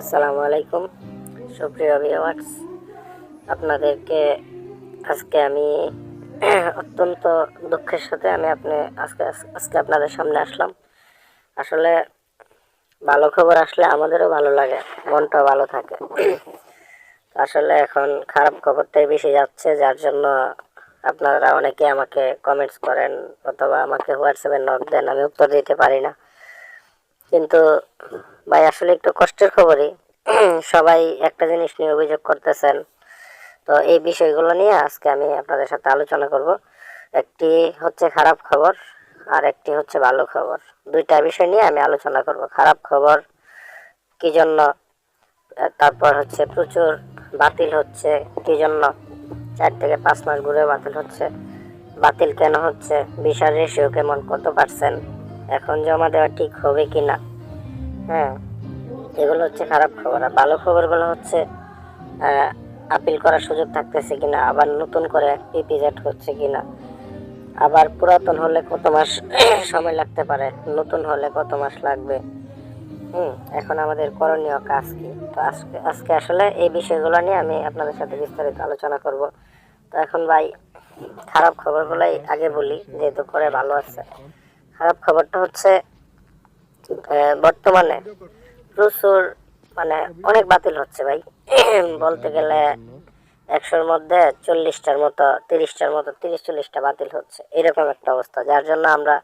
আসসালামু আলাইকুম। সুপ্রিয় ভিউয়ার্স আপনাদেরকে আজকে আমি অত্যন্ত দুঃখের সাথে আমি আপনি আজকে আজকে আপনাদের সামনে আসলাম। আসলে ভালো খবর আসলে আমাদেরও ভালো লাগে, মনটাও ভালো থাকে। আসলে এখন খারাপ খবরটাই বেশি যাচ্ছে, যার জন্য আপনারা অনেকে আমাকে কমেন্টস করেন অথবা আমাকে হোয়াটসঅ্যাপে নক দেন, আমি উত্তর দিতে পারি না। কিন্তু, ভাই, আসলে একটু কষ্টের খবরই। সবাই একটা জিনিস নিয়ে অভিযোগ করতেছেন। তো এই বিষয়গুলো নিয়ে আজকে আমি আপনাদের সাথে আলোচনা করব। একটি হচ্ছে খারাপ খবর আর একটি হচ্ছে ভালো খবর। দুইটা বিষয় নিয়ে আমি আলোচনা করব। খারাপ খবর কি জন্য? তারপর হচ্ছে প্রচুর বাতিল হচ্ছে কি জন্য? চার থেকে পাঁচ মাস ঘুরে বাতিল হচ্ছে। বাতিল কেন হচ্ছে? বিশাল রেশিও কেমন? কত পার্সেন্ট এখন জমা দেওয়া ঠিক হবে কি না হ্যাঁ এগুলো হচ্ছে খারাপ খবর। আর ভালো খবরগুলো হচ্ছে আপিল করার সুযোগ থাকতেছে কিনা, আবার নতুন করে পিপিজেট হচ্ছে কিনা। আবার পুরাতন হলে কত মাস সময় লাগতে পারে? নতুন হলে কত মাস লাগবে? হুম, এখন আমাদের করণীয় কাজ কি? তো আজকে আজকে আসলে এই বিষয়গুলো নিয়ে আমি আপনাদের সাথে বিস্তারিত আলোচনা করব। তো এখন ভাই, খারাপ খবরগুলোই আগে বলি, যেহেতু করে ভালো আছে। খারাপ খবরটা হচ্ছে বর্তমানে প্রচুর মানে অনেক বাতিল হচ্ছে ভাই। বলতে গেলে একশোর মধ্যে চল্লিশটার মতো তিরিশটার মতো তিরিশ চল্লিশটা বাতিল হচ্ছে। এরকম একটা অবস্থা যার জন্য আমরা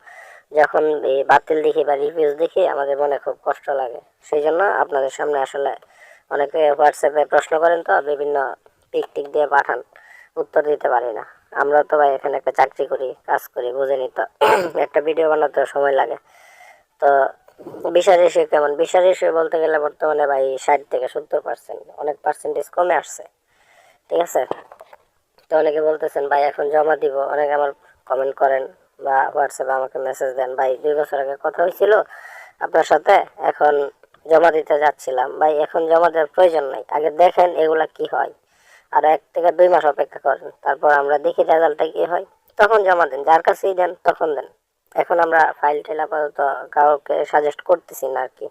যখন এই বাতিল দেখি বা রিভিউজ দেখি আমাদের মনে খুব কষ্ট লাগে। সেই জন্য আপনাদের সামনে আসলে অনেকে হোয়াটসঅ্যাপে প্রশ্ন করেন তো বিভিন্ন পিক টিক দিয়ে পাঠান উত্তর দিতে পারি না। আমরা তো ভাই এখানে একটা চাকরি করি, কাজ করি, বুঝেনি তো। একটা ভিডিও বানাতেও সময় লাগে। তো বিশাল রেশিও কেমন? বিশাল রেশিও বলতে গেলে বর্তমানে ভাই ষাট থেকে সত্তর পার্সেন্ট অনেক পার্সেন্টেজ কমে আসছে। ঠিক আছে? তো অনেকে বলতেছেন, ভাই, এখন জমা দিব। অনেকে আমার কমেন্ট করেন বা হোয়াটসঅ্যাপে আমাকে মেসেজ দেন, ভাই, দুই বছর আগে কথা হয়েছিল আপনার সাথে, এখন জমা দিতে যাচ্ছিলাম। ভাই, এখন জমা দেওয়ার প্রয়োজন নাই। আগে দেখেন এগুলা কি হয়। আর এক থেকে দুই মাস অপেক্ষা করেন। তারপর আমরা দেখি রেজাল্টটা কি হয়। তখন জমা দেন, যার কাছেই দেন, তখন দেন। এখন আমরা ফাইল টাইল আপাতত কাউকে সাজেস্ট করতেছি না আর কি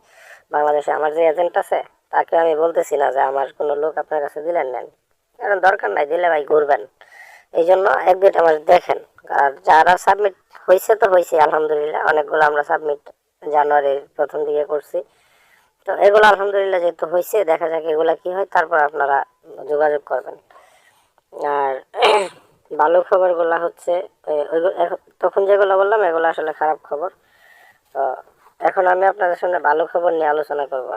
বাংলাদেশে আমার যে এজেন্ট আছে, তাকে আমি বলতেছি না যে আমার কোনো লোক আপনার কাছে দিলেন নেন কারণ দরকার নাই, দিলে ভাই ঘুরবেন। এই জন্য এক দুইটা মাস দেখেন। আর যারা সাবমিট হয়েছে তো হয়েছে আলহামদুলিল্লাহ। অনেকগুলো আমরা সাবমিট জানুয়ারির প্রথম দিকে করছি। তো এগুলো আলহামদুলিল্লাহ যেহেতু হয়েছে দেখা যাক এগুলা কি হয়। তারপর আপনারা যোগাযোগ করবেন। আর ভালো খবরগুলো হচ্ছে তখন যেগুলো বললাম, এগুলো আসলে খারাপ খবর। তো এখন আমি আপনাদের সামনে ভালো খবর নিয়ে আলোচনা করব।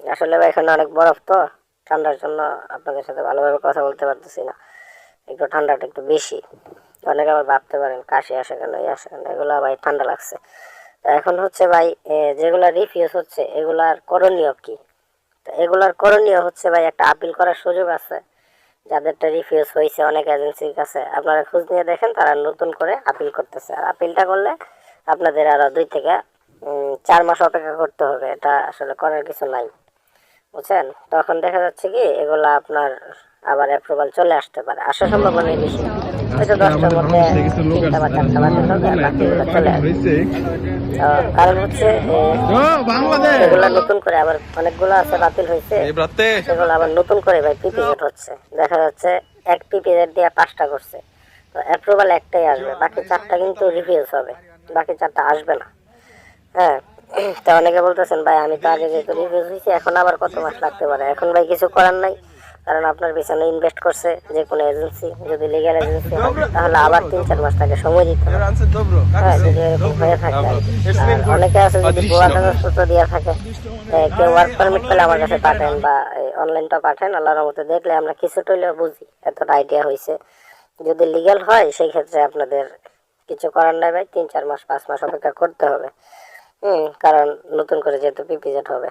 আসলে এখানে অনেক বরফ তো, ঠান্ডার জন্য আপনাদের সাথে ভালোভাবে কথা বলতে পারতেছি না। একটু ঠান্ডাটা একটু বেশি। অনেকে আবার ভাবতে পারেন, কাশি আসে কেন, এই আসে কেন, এগুলো ভাই ঠান্ডা লাগছে। এখন হচ্ছে ভাই যেগুলা রিফিউজ হচ্ছে, এগুলার করণীয় কি? এগুলার করণীয় হচ্ছে ভাই একটা আপিল করার সুযোগ আছে। যাদেরটা রিফিউজ হয়েছে অনেক এজেন্সির কাছে। আপনারা খোঁজ নিয়ে দেখেন, তারা নতুন করে আপিল করতেছে। আর আপিলটা করলে আপনাদের আরও দুই থেকে চার মাস অপেক্ষা করতে হবে। এটা আসলে করার কিছু নাই। বুঝছেন? তখন দেখা যাচ্ছে কি, এগুলা আপনার আবার অ্যাপ্রুভাল চলে আসতে পারে। আসার সম্ভাবনা বেশি দশটার মধ্যে তিনটা বা চারটা বাতিল হবে আর বাকিগুলো চলে আসবে। কারণ হচ্ছে এগুলা নতুন করে আবার অনেকগুলো আছে বাতিল হয়েছে। সেগুলো আবার নতুন করে ভাই পিপিজেড হচ্ছে। দেখা যাচ্ছে এক পিপিজেড দিয়ে পাঁচটা করছে। তো অ্যাপ্রুভাল একটাই আসবে বাকি চারটা কিন্তু রিভিউজ হবে। বাকি চারটা আসবে না। হ্যাঁ তো অনেকে বলতেছেন ভাই আমি তো আগে যেহেতু রিভিউজ হয়েছি এখন আবার কত মাস লাগতে পারে? এখন ভাই কিছু করার নাই। কারণ আপনার পিছনে ইনভেস্ট করছে যে কোনো এজেন্সি যদি লিগ্যাল এজেন্সি তাহলে আবার তিন চার মাস তাকে সময় দিতে হবে। হ্যাঁ থাকে অনেকে আছে যদি কাগজপত্র থাকে কেউ ওয়ার্ক পারমিট পেলে আমার কাছে পাঠান বা অনলাইনটা পাঠান, আল্লাহর মতো দেখলে আমরা কিছুটা হলেও বুঝি এতটা আইডিয়া হয়েছে যদি লিগ্যাল হয়, সেই ক্ষেত্রে আপনাদের কিছু করার নাই ভাই, তিন চার মাস, পাঁচ মাস অপেক্ষা করতে হবে। হুম, কারণ নতুন করে যেহেতু পিপিজেট হবে।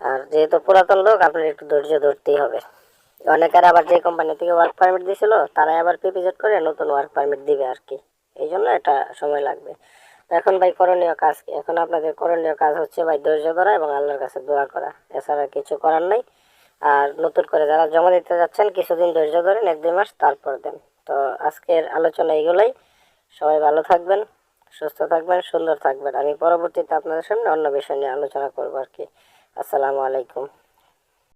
আর যেহেতু পুরাতন লোক আপনার একটু ধৈর্য ধরতেই হবে। অনেকের আবার যে কোম্পানি থেকে ওয়ার্ক পারমিট দিয়েছিল তারাই আবার পিপিজেট করে নতুন ওয়ার্ক পারমিট দিবে আর কি এই জন্য এটা সময় লাগবে। এখন ভাই করণীয় কাজ কি? এখন আপনাদের করণীয় কাজ হচ্ছে ভাই ধৈর্য ধরা এবং আল্লাহর কাছে দোয়া করা। এছাড়া কিছু করার নাই। আর নতুন করে যারা জমা দিতে যাচ্ছেন, কিছুদিন ধৈর্য ধরেন এক দুই মাস তারপর দেন। তো আজকের আলোচনা এগুলোই সবাই ভালো থাকবেন, সুস্থ থাকবেন, সুন্দর থাকবেন। আমি পরবর্তীতে আপনাদের সামনে অন্য বিষয় নিয়ে আলোচনা করব আর কি আসসালামু আলাইকুম।